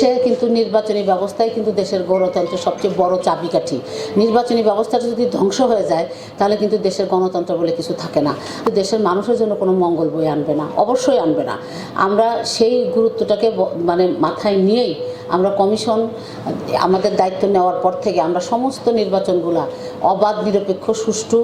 সে কিন্তু নির্বাচনী ব্যবস্থাই কিন্তু দেশের গণতন্ত্রের সবচেয়ে বড় চাবিকাঠি। নির্বাচনী ব্যবস্থাটা যদি ধ্বংস হয়ে যায়, তাহলে কিন্তু দেশের গণতন্ত্র বলে কিছু থাকে না। দেশের মানুষের জন্য কোনো মঙ্গল বই আনবে না, অবশ্যই আনবে না। আমরা সেই গুরুত্বটাকে মানে মাথায় নিয়েই আমরা কমিশন, আমাদের দায়িত্ব নেওয়ার পর থেকে আমরা সমস্ত নির্বাচনগুলা অবাধ, নিরপেক্ষ, সুষ্ঠু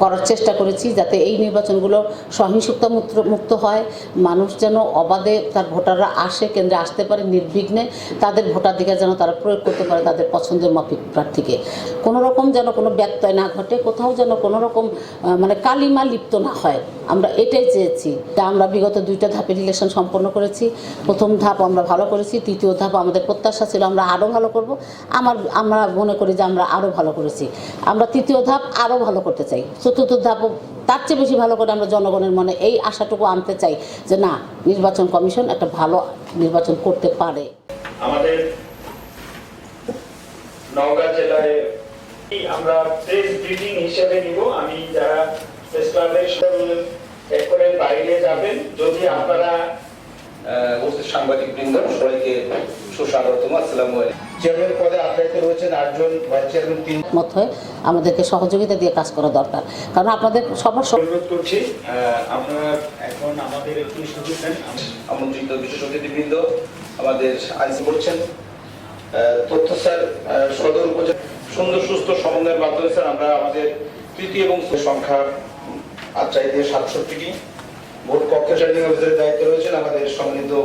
করার চেষ্টা করেছি যাতে এই নির্বাচনগুলো সহিংসতা মুক্ত- হয়। মানুষ যেন অবাধে তার ভোটাররা আসে, কেন্দ্রে আসতে পারে নির্বিঘ্নে। তাদের ভোটাধিকার যেন তারা প্রয়োগ করতে পারে তাদের পছন্দের মাফিক প্রার্থীকে। কোনো রকম যেন কোনো ব্যত্যয় না ঘটে, কোথাও যেন কোনো রকম মানে কালিমা লিপ্ত না হয়। আমরা এটাই চেয়েছি। তা আমরা বিগত দুইটা ধাপের ইলেকশন সম্পন্ন করেছি। প্রথম ধাপ আমরা ভালো করেছি, তৃতীয় ধাপ আমাদের প্রত্যাশা ছিল আমরা আরও ভালো করব। আমার আমরা মনে করি যে আমরা আরও ভালো করেছি। আমরা তৃতীয় ধাপ আরও ভালো করতে চাই। চতুর্থ ধাপও তার চেয়ে বেশি ভালো করে আমরা জনগণের মনে এই আশাটুকু আনতে চাই যে না, নির্বাচন কমিশন একটা ভালো নির্বাচন করতে পারে। আমাদের নওগাঁ জেলায় আমরা প্রেস ব্রিফিং হিসেবে নিব। আমি যারা প্রেস ক্লাবের বাইরে যাবেন, যদি আপনারা সাংবাদিক বৃন্দ সবাইকে সুস্বাগতম আসসালামু চেয়ারম্যান পদে আপ্রায়িত রয়েছেন আটজন ভাইস চেয়ারম্যান তিন মত হয়ে আমাদেরকে সহযোগিতা দিয়ে কাজ করা দরকার। কারণ আপনাদের সবার সব অনুরোধ করছি এখন আমাদের একটু সুযোগ দেন। আমন্ত্রিত বিশেষ অতিথিবৃন্দ আমাদের করছেন তথ্য স্যার সদর উপজেলা সুন্দর সুস্থ সমন্বয়ের মাধ্যমে স্যার আমরা আমাদের তৃতীয় এবং সংখ্যা আচ্ছাই সাতষট্টিটি ভোট কক্ষ অফিসারের দায়িত্বে রয়েছেন আমাদের সম্মানিত ও